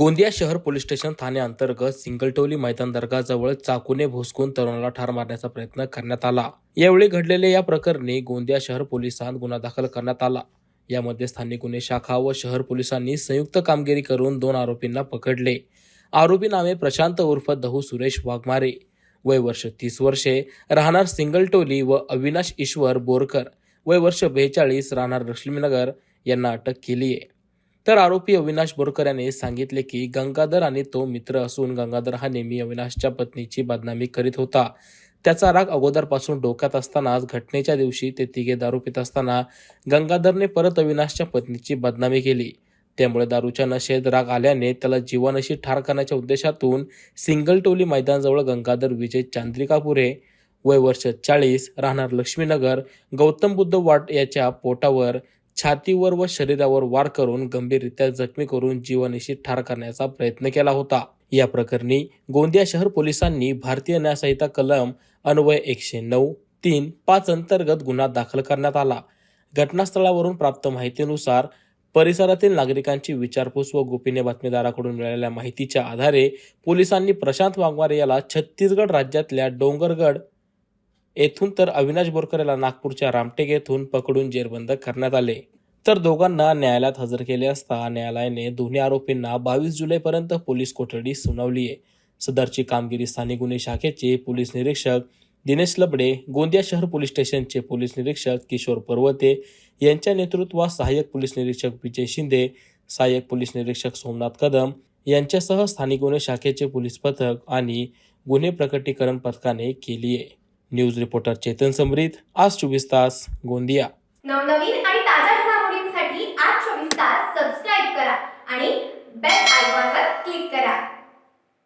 गोंदिया शहर police station ठाण्याअंतर्गत सिंगलटोली मैदान दर्गाजवळ चाकूने भोसकून तरुणाला ठार मारण्याचा प्रयत्न करण्यात आला. यावेळी घडलेल्या या प्रकरणी गोंदिया शहर पोलिसांत गुन्हा दाखल करण्यात आला. यामध्ये स्थानिक गुन्हे शाखा व शहर पोलिसांनी संयुक्त कामगिरी करून दोन आरोपींना पकडले. आरोपी नामे प्रशांत उर्फ दहू सुरेश वाघमारे. वय वर्ष तीस वर्षे राहणार सिंगलटोली व अविनाश ईश्वर बोरकर. वय वर्ष बेचाळीस राहणार लक्ष्मीनगर. यांना अटक केली आहे तर आरोपी अविनाश बोरकर याने सांगितले की गंगाधर आणि तो मित्र असून गंगाधर हा नेहमी अविनाशच्या पत्नीची बदनामी करीत होता. त्याचा राग अगोदरपासून डोक्यात असतानाच घटनेच्या दिवशी ते तिघे दारू पित असताना गंगाधरने परत अविनाशच्या पत्नीची बदनामी केली. त्यामुळे दारूच्या नशेत राग आल्याने त्याला जीवानशी ठार करण्याच्या उद्देशातून सिंगलटोली मैदानजवळ गंगाधर विजय चांद्रिकापुरे वय वर्ष चाळीस राहणार लक्ष्मीनगर गौतम बुद्ध वाट याच्या पोटावर छातीवर व शरीरावर वार करून गंभीररित्या जखमी करून जीवनिशी ठार करण्याचा प्रयत्न केला होता. या प्रकरणी गोंदिया शहर पोलिसांनी भारतीय न्यायसंहिता कलम अन्वय एकशे नऊ तीन पाच अंतर्गत गुन्हा दाखल करण्यात आला. घटनास्थळावरून प्राप्त माहितीनुसार परिसरातील नागरिकांची विचारपूस व गोपनीय बातमीदाराकडून मिळालेल्या माहितीच्या आधारे पोलिसांनी प्रशांत वाघमारे याला छत्तीसगड राज्यातल्या डोंगरगड येथून तर अविनाश बोरकर याला नागपूरच्या रामटेक येथून पकडून जेरबंद करण्यात आले. तर दोघांना न्यायालयात हजर केले असता न्यायालयाने दोन्ही आरोपींना बावीस जुलैपर्यंत पोलीस कोठडी सुनावली आहे. सदरची कामगिरी स्थानिक गुन्हे शाखेचे पोलीस निरीक्षक दिनेश लबडे गोंदिया शहर पोलीस स्टेशनचे पोलीस निरीक्षक किशोर पर्वते यांच्या नेतृत्वात सहाय्यक पोलीस निरीक्षक विजय शिंदे सहाय्यक पोलीस निरीक्षक सोमनाथ कदम यांच्यासह स्थानिक गुन्हे शाखेचे पोलीस पथक आणि गुन्हे प्रकटीकरण पथकाने केली आहे. न्यूज रिपोर्टर चेतन समरीत आज चोवीस तास गोंदिया. नवनवीन आणि ताज्या घडामोडींसाठी आज चोवीस तास सबस्क्राईब करा आणि